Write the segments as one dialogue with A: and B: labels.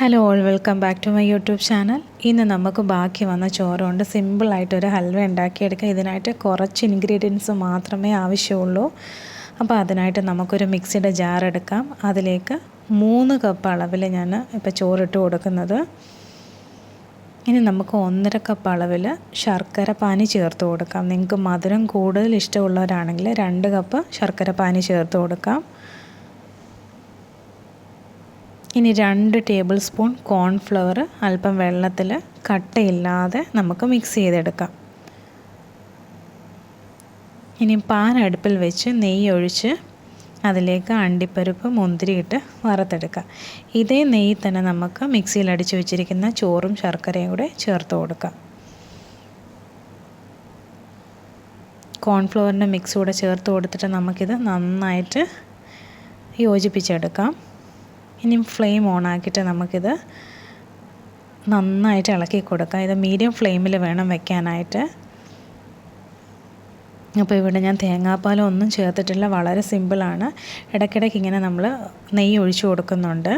A: Hello all welcome back to my YouTube channel ഇന്ന് നമുക്ക് ബാക്കി വന്ന ചോറ് കൊണ്ട് സിമ്പിളായിട്ടൊരു ഹൽവ ഉണ്ടാക്കിയെടുക്കാം. ഇതിനായിട്ട് കുറച്ച് ഇൻഗ്രീഡിയൻസ് മാത്രമേ ആവശ്യമുള്ളൂ. അപ്പോൾ അതിനായിട്ട് നമുക്കൊരു മിക്സിയുടെ ജാർ എടുക്കാം. അതിലേക്ക് മൂന്ന് കപ്പ് അളവിൽ ഞാൻ ഇപ്പോൾ ചോറിട്ട് കൊടുക്കുന്നത്. ഇനി നമുക്ക് ഒന്നര കപ്പ് അളവിൽ ശർക്കര പാനി ചേർത്ത് കൊടുക്കാം. നിങ്ങൾക്ക് മധുരം കൂടുതൽ ഇഷ്ടമുള്ളവരാണെങ്കിൽ രണ്ട് കപ്പ് ശർക്കര പാനി ചേർത്ത് കൊടുക്കാം. ഇനി രണ്ട് ടേബിൾ സ്പൂൺ കോൺഫ്ലവർ അല്പം വെള്ളത്തിൽ കട്ടയില്ലാതെ നമുക്ക് മിക്സ് ചെയ്തെടുക്കാം. ഇനി പാൻ അടുപ്പിൽ വെച്ച് നെയ്യ് ഒഴിച്ച് അതിലേക്ക് അണ്ടിപ്പരിപ്പ് മുന്തിരിയിട്ട് വറുത്തെടുക്കാം. ഇതേ നെയ്യ് തന്നെ നമുക്ക് മിക്സിയിൽ അടിച്ചു വെച്ചിരിക്കുന്ന ചോറും ശർക്കരയും കൂടെ ചേർത്ത് കൊടുക്കാം. കോൺഫ്ലവറിന്റെ മിക്സ് കൂടെ ചേർത്ത് കൊടുത്തിട്ട് നമുക്കിത് നന്നായിട്ട് യോജിപ്പിച്ചെടുക്കാം. ഇനി ഫ്ലെയിം ഓൺ ആക്കിയിട്ട് നമുക്കിത് നന്നായിട്ട് ഇളക്കി കൊടുക്കാം. ഇത് മീഡിയം ഫ്ലെയിമിൽ വേണം വെക്കാനായിട്ട്. അപ്പോൾ ഇവിടെ ഞാൻ തേങ്ങാപ്പാലം ഒന്നും ചേർത്തിട്ടില്ല. വളരെ സിമ്പിളാണ് ഇടയ്ക്കിടയ്ക്ക് ഇങ്ങനെ നമ്മൾ നെയ്യ് ഒഴിച്ചു കൊടുക്കുന്നുണ്ട്.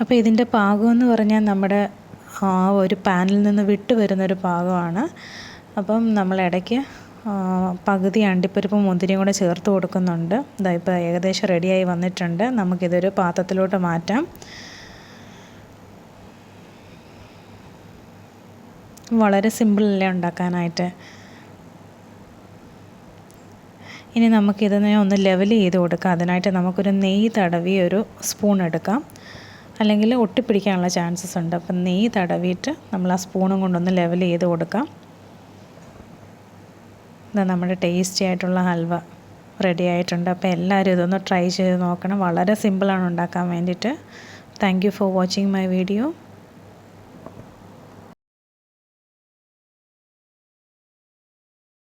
A: അപ്പോൾ ഇതിന്റെ എന്ന് പറഞ്ഞാൽ നമ്മുടെ ആ ഒരു പാനിൽ നിന്ന് വിട്ടു വരുന്നൊരു പാകമാണ്. അപ്പം നമ്മൾ ഇടയ്ക്ക് പകുതി അണ്ടിപ്പരിപ്പും മുന്തിരിയും കൂടെ ചേർത്ത് കൊടുക്കുന്നുണ്ട്. ഇതാ ഇപ്പോൾ ഏകദേശം റെഡിയായി വന്നിട്ടുണ്ട്. നമുക്കിതൊരു പാത്രത്തിലോട്ട് മാറ്റാം. വളരെ സിമ്പിളല്ലേ ഉണ്ടാക്കാനായിട്ട്? ഇനി നമുക്കിതിനെ ഒന്ന് ലെവൽ ചെയ്ത് കൊടുക്കാം. അതിനായിട്ട് നമുക്കൊരു നെയ്യ് തടവി ഒരു സ്പൂൺ എടുക്കാം. അല്ലെങ്കിൽ ഒട്ടിപ്പിടിക്കാനുള്ള ചാൻസസ് ഉണ്ട്. അപ്പം നെയ്യ് തടവിയിട്ട് നമ്മൾ ആ സ്പൂണും കൊണ്ടൊന്ന് ലെവൽ ചെയ്ത് കൊടുക്കാം. ഇതാ നമ്മുടെ ടേസ്റ്റി ആയിട്ടുള്ള ഹൽവ റെഡി ആയിട്ടുണ്ട്. അപ്പോൾ എല്ലാവരും ഇതൊന്ന് ട്രൈ ചെയ്ത് നോക്കണം. വളരെ സിമ്പിളാണ് ഉണ്ടാക്കാൻ വേണ്ടിയിട്ട്. Thank you for watching my video